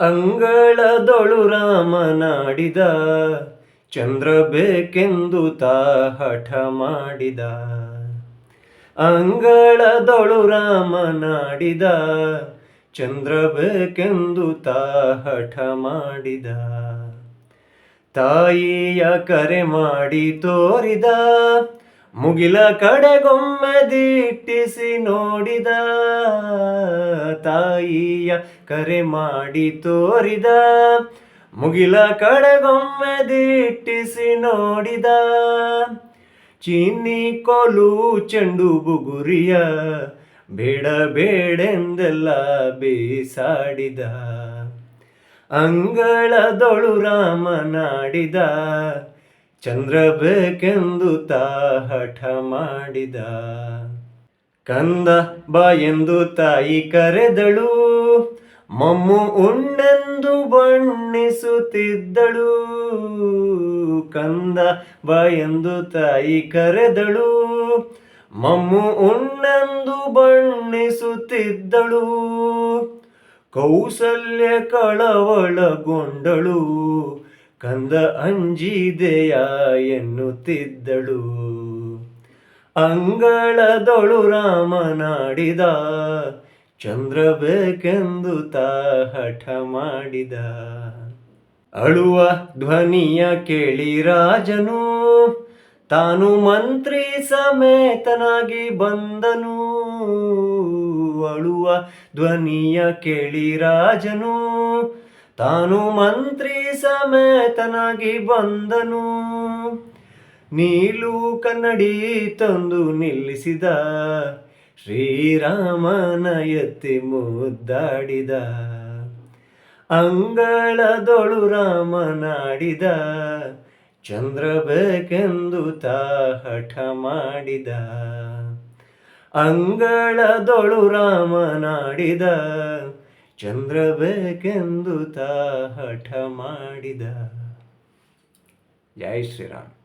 ಅಂಗಳದೊಳು ರಾಮನಾಡಿದ ಚಂದ್ರ ಬೇಕೆಂದು ತಾ ಹಠ ಮಾಡಿದ. ಅಂಗಳದೊಳು ರಾಮನಾಡಿದ ಚಂದ್ರ ಬೇಕೆಂದು ತಾ ಹಠ ಮಾಡಿದ. ತಾಯಿಯ ಕರೆ ಮಾಡಿ ತೋರಿದ ಮುಗಿಲ ಕಡೆಗೊಮ್ಮೆ ದಿಟ್ಟಿಸಿ ನೋಡಿದ ತಾಯಿಯ ಕರೆ ಮಾಡಿ ತೋರಿದ. ಮುಗಿಲ ಕಡೆಗೊಮ್ಮೆ ದಿಟ್ಟಿಸಿ ನೋಡಿದ ಚಿನ್ನಿ ಕೊಲು ಚೆಂಡು ಬುಗುರಿಯ ಬೇಡ ಬೇಡೆಂದೆಲ್ಲ ಬೇಸಾಡಿದ. ಅಂಗಳದೊಳು ರಾಮನಾಡಿದ ಚಂದ್ರ ಬೇಕೆಂದು ತಾ ಹಠ ಮಾಡಿದ. ಕಂದ ಬಾ ಎಂದು ತಾಯಿ ಕರೆದಳು. ಮಮ್ಮು ಉಣ್ಣೆಂದು ಬಣ್ಣಿಸುತ್ತಿದ್ದಳು. ಕಂದ ಬಾ ಎಂದು ತಾಯಿ ಕರೆದಳು. ಮಮ್ಮು ಉಣ್ಣೆಂದು ಬಣ್ಣಿಸುತ್ತಿದ್ದಳು. ಕೌಸಲ್ಯ ಕಳವಳಗೊಂಡಳು. ಕಂದ ಅಂಜಿದೆಯ ಎನ್ನುತ್ತಿದ್ದಳು. ಅಂಗಳದೊಳು ರಾಮನಾಡಿದ ಚಂದ್ರ ಬೇಕೆಂದು ತಾ ಹಠ ಮಾಡಿದ. ಅಳುವ ಧ್ವನಿಯ ಕೇಳಿ ರಾಜನು, ತಾನು ಮಂತ್ರಿ ಸಮೇತನಾಗಿ ಬಂದನು. ಅಳುವ ಧ್ವನಿಯ ಕೇಳಿ ರಾಜನು ತಾನು ಮಂತ್ರಿ ಸಮೇತನಾಗಿ ಬಂದನು. ನೀಲು ಕನ್ನಡಿ ತಂದು ನಿಲ್ಲಿಸಿದ. ಶ್ರೀರಾಮನ ಎತ್ತಿ ಮುದ್ದಾಡಿದ. ಅಂಗಳದೊಳು ರಾಮನಾಡಿದ. ಚಂದ್ರ ಬೇಕೆಂದು ತಾ ಹಠ ಮಾಡಿದ. ಅಂಗಳದೊಳು ರಾಮನಾಡಿದ. ಚಂದ್ರ ಬೇಕೆಂದು ತಾ ಹಠ ಮಾಡಿದ. ಜೈ ಶ್ರೀರಾಮ್.